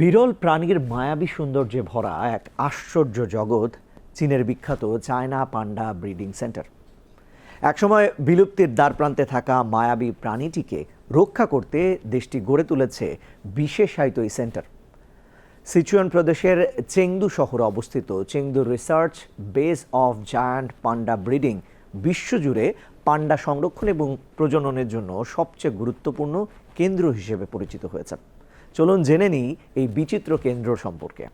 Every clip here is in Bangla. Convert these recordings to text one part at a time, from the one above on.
বিরল প্রাণীর মায়াবী সৌন্দর্যে ভরা এক আশ্চর্য জগৎ, চীনের বিখ্যাত চায়না পান্ডা ব্রিডিং সেন্টার। একসময় বিলুপ্তির দ্বারপ্রান্তে থাকা মায়াবী প্রাণীটিকে রক্ষা করতে দেশটি গড়ে তুলেছে বিশেষায়িত এই সেন্টার। সিচুয়ান প্রদেশের চেংদু শহরে অবস্থিত Chengdu research base of giant panda breeding বিশ্বজুড়ে পান্ডা সংরক্ষণ এবং প্রজননের জন্য সবচেয়ে গুরুত্বপূর্ণ কেন্দ্র হিসেবে পরিচিত হয়েছে। চলুন জেনে নিই এই বিচিত্র কেন্দ্র সম্পর্কে।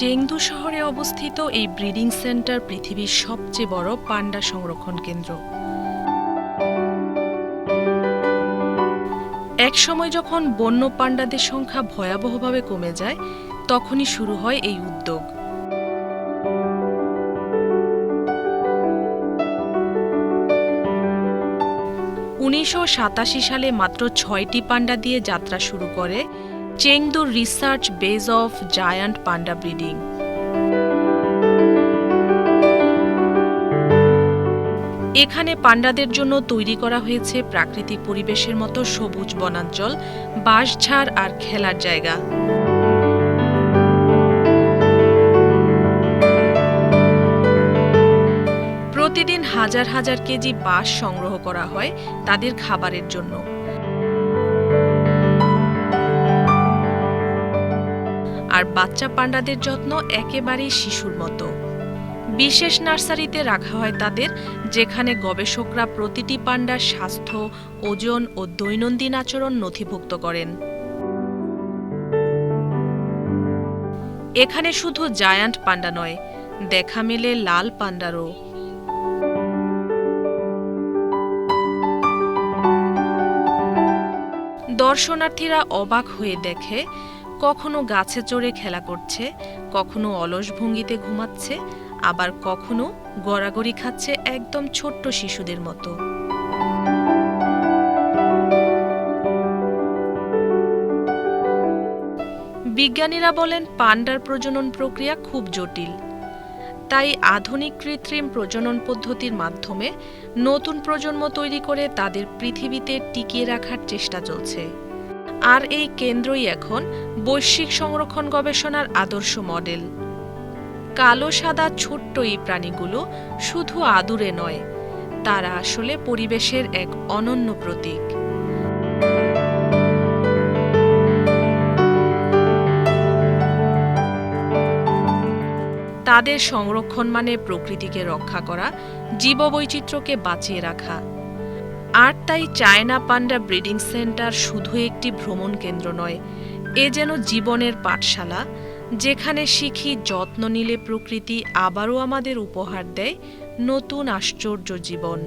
চেংদু শহরে অবস্থিত এই ব্রিডিং সেন্টার পৃথিবীর সবচেয়ে বড় পান্ডা সংরক্ষণ কেন্দ্র। এক সময় যখন বন্য পান্ডাদের সংখ্যা ভয়াবহভাবে কমে যায়, তখনই শুরু হয় এই উদ্যোগ। উনিশশো সাতাশি সালে মাত্র ছয়টি পান্ডা দিয়ে যাত্রা শুরু করে Chengdu research base of giant panda breeding. এখানে পান্ডাদের জন্য তৈরি করা হয়েছে প্রাকৃতিক পরিবেশের মতো সবুজ বনাঞ্চল, বাঁশঝাড় আর খেলার জায়গা। হাজার হাজার কেজি বাঁশ সংগ্রহ করা হয় তাদের খাবারের জন্য। আর বাচ্চা পান্ডাদের যত্ন একেবারেই শিশুর মতো। বিশেষ নার্সারিতে রাখা হয় তাদের, যেখানে গবেষকরা প্রতিটি পান্ডার স্বাস্থ্য, ওজন ও দৈনন্দিন আচরণ নথিভুক্ত করেন। এখানে শুধু জায়ান্ট পান্ডা নয়, দেখা মেলে লাল পান্ডারও দর্শনার্থীরা অবাক হয়ে দেখে, কখনো গাছে চড়ে খেলা করছে, কখনো অলস ভঙ্গিতে ঘুমাচ্ছে, আবার কখনো গড়াগড়ি খাচ্ছে একদম ছোট্ট শিশুদের মতো। বিজ্ঞানীরা বলেন, পান্ডার প্রজনন প্রক্রিয়া খুব জটিল। তাই আধুনিক কৃত্রিম প্রজনন পদ্ধতির মাধ্যমে নতুন প্রজন্ম তৈরি করে তাদের পৃথিবীতে টিকিয়ে রাখার চেষ্টা চলছে। আর এই কেন্দ্রই এখন বৈশ্বিক সংরক্ষণ গবেষণার আদর্শ মডেল। কালো সাদা ছোট্ট এই প্রাণীগুলো শুধু আদুরে নয়, তারা আসলে পরিবেশের এক অনন্য প্রতীক। তাদের সংরক্ষণ মানে প্রকৃতিকে রক্ষা করা, জীববৈচিত্র্যকে বাঁচিয়ে রাখা। আর তাই চায়না পান্ডা ব্রিডিং সেন্টার শুধু একটি ভ্রমণ কেন্দ্র নয়, এ যেন জীবনের পাঠশালা, যেখানে শিখি যত্ন নিলে প্রকৃতি আবারও আমাদের উপহার দেয় নতুন আশ্চর্য জীবন।